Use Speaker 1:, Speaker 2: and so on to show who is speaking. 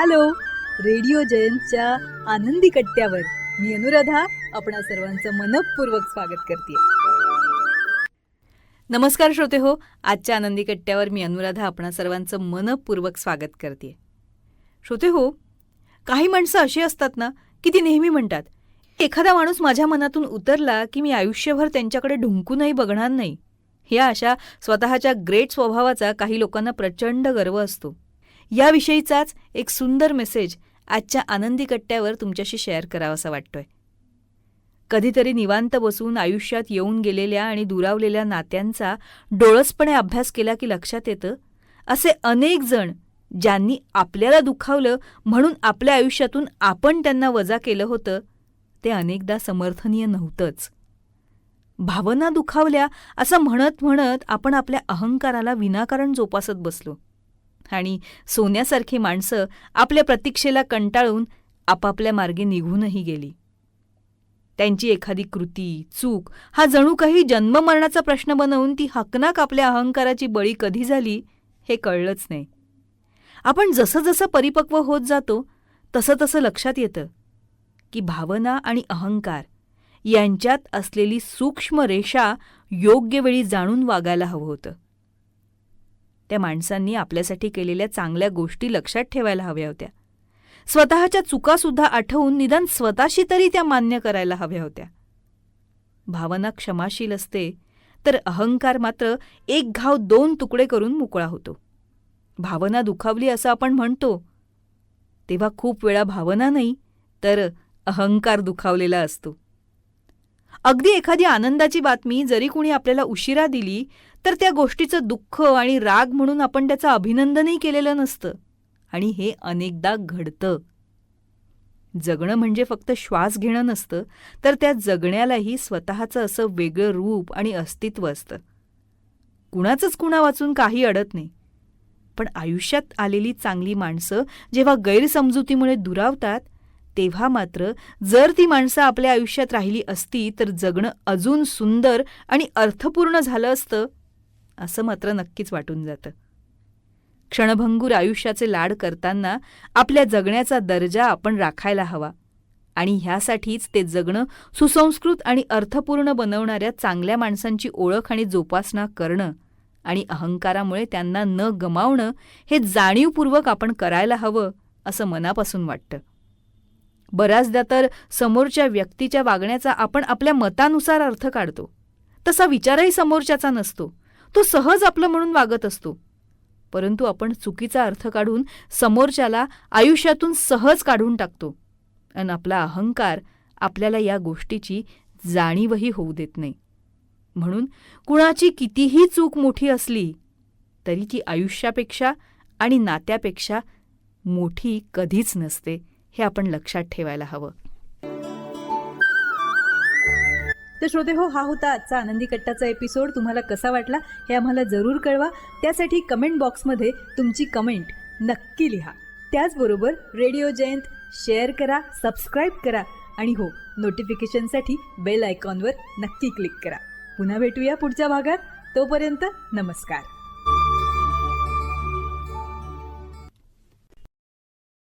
Speaker 1: Hello. Radio जयंतच्या आनंदी कट्ट्यावर मी अनुराधा आपणा सर्वांचं मनपूर्वक स्वागत करते नमस्कार श्रोते हो आजच्या आनंदी कट्ट्यावर मी अनुराधा आपणा सर्वांचं मनपूर्वक स्वागत करते श्रोते हो काही माणसं अशी असतात ना की ती नेहमी म्हणतात एखादा माणूस माझ्या मनातून उतरला की मी आयुष्यभर त्यांच्याकडे ढुंकूनही बघणार नाही. या अशा स्वतःच्या ग्रेट स्वभावाचा काही लोकांना प्रचंड गर्व असतो. याविषयीचाच एक सुंदर मेसेज आजच्या आनंदी कट्ट्यावर तुमच्याशी शेअर करावासा वाटतोय. कधीतरी निवांत बसून आयुष्यात येऊन गेलेल्या आणि दुरावलेल्या नात्यांचा डोळसपणे अभ्यास केला की लक्षात येतं असे अनेक जण ज्यांनी आपल्याला दुखावलं म्हणून आपल्या आयुष्यातून आपण त्यांना वजा केलं होतं ते अनेकदा समर्थनीय नव्हतंच. भावना दुखावल्या असं म्हणत म्हणत आपण आपल्या अहंकाराला विनाकारण जोपासत बसलो. आणि सोन्यासारखी माणसं आपल्या प्रतीक्षेला कंटाळून आपापल्या मार्गे निघूनही गेली. त्यांची एखादी कृती चूक हा जणू काही जन्ममरणाचा प्रश्न बनवून ती हकनाक आपल्या अहंकाराची बळी कधी झाली हे कळलंच नाही. आपण जसं जसं परिपक्व होत जातो तसं तसं लक्षात येतं की भावना आणि अहंकार यांच्यात असलेली सूक्ष्म रेषा योग्य वेळी जाणून वागायला हवं होतं. त्या माणसांनी आपल्यासाठी केलेल्या चांगल्या गोष्टी लक्षात ठेवायला हव्या होत्या. स्वतःच्या चुकासुद्धा आठवून निदान स्वतःशी तरी त्या मान्य करायला हव्या होत्या. भावना क्षमाशील असते तर अहंकार मात्र एक घाव दोन तुकडे करून मोकळा होतो. भावना दुखावली असं आपण म्हणतो. तेव्हा खूप वेळा भावना नाही तर अहंकार दुखावलेला असतो. अगदी एखादी आनंदाची बातमी जरी कुणी आपल्याला उशिरा दिली तर त्या गोष्टीचं दुःख आणि राग म्हणून आपण त्याचं अभिनंदनही केलेलं नसतं. आणि हे अनेकदा घडतं. जगणं म्हणजे फक्त श्वास घेणं नसतं तर त्या जगण्यालाही स्वतःचं असं वेगळं रूप आणि अस्तित्व असतं. कुणाचंच कुणा वाचून काही अडत नाही. पण आयुष्यात आलेली चांगली माणसं जेव्हा गैरसमजुतीमुळे दुरावतात तेव्हा मात्र जर ती माणसं आपल्या आयुष्यात राहिली असती तर जगणं अजून सुंदर आणि अर्थपूर्ण झालं असतं असं मात्र नक्कीच वाटून जातं. क्षणभंगूर आयुष्याचे लाड करताना आपल्या जगण्याचा दर्जा आपण राखायला हवा आणि ह्यासाठीच ते जगणं सुसंस्कृत आणि अर्थपूर्ण बनवणाऱ्या चांगल्या माणसांची ओळख आणि जोपासना करणं आणि अहंकारामुळे त्यांना न गमावणं हे जाणीवपूर्वक आपण करायला हवं असं मनापासून वाटतं. बऱ्याचदा तर समोरच्या व्यक्तीच्या वागण्याचा आपण आपल्या मतानुसार अर्थ काढतो. तसा विचारही समोरच्याचा नसतो. तो सहज आपलं म्हणून वागत असतो. परंतु आपण चुकीचा अर्थ काढून समोरच्याला आयुष्यातून सहज काढून टाकतो. आणि आपला अहंकार आपल्याला या गोष्टीची जाणीवही होऊ देत नाही. म्हणून कुणाची कितीही चूक मोठी असली तरी ती आयुष्यापेक्षा आणि नात्यापेक्षा मोठी कधीच नसते. हे आपण लक्षात ठेवायला हवं. तर श्रोते हो हा होता आजचा आनंदी कट्टाचा एपिसोड. तुम्हाला कसा वाटला हे आम्हाला जरूर कळवा. त्यासाठी कमेंट बॉक्समध्ये तुमची कमेंट नक्की लिहा. त्याचबरोबर रेडिओ जयंत शेअर करा सबस्क्राईब करा आणि हो नोटिफिकेशनसाठी बेल आयकॉनवर नक्की क्लिक करा. पुन्हा भेटूया पुढच्या भागात. तोपर्यंत नमस्कार.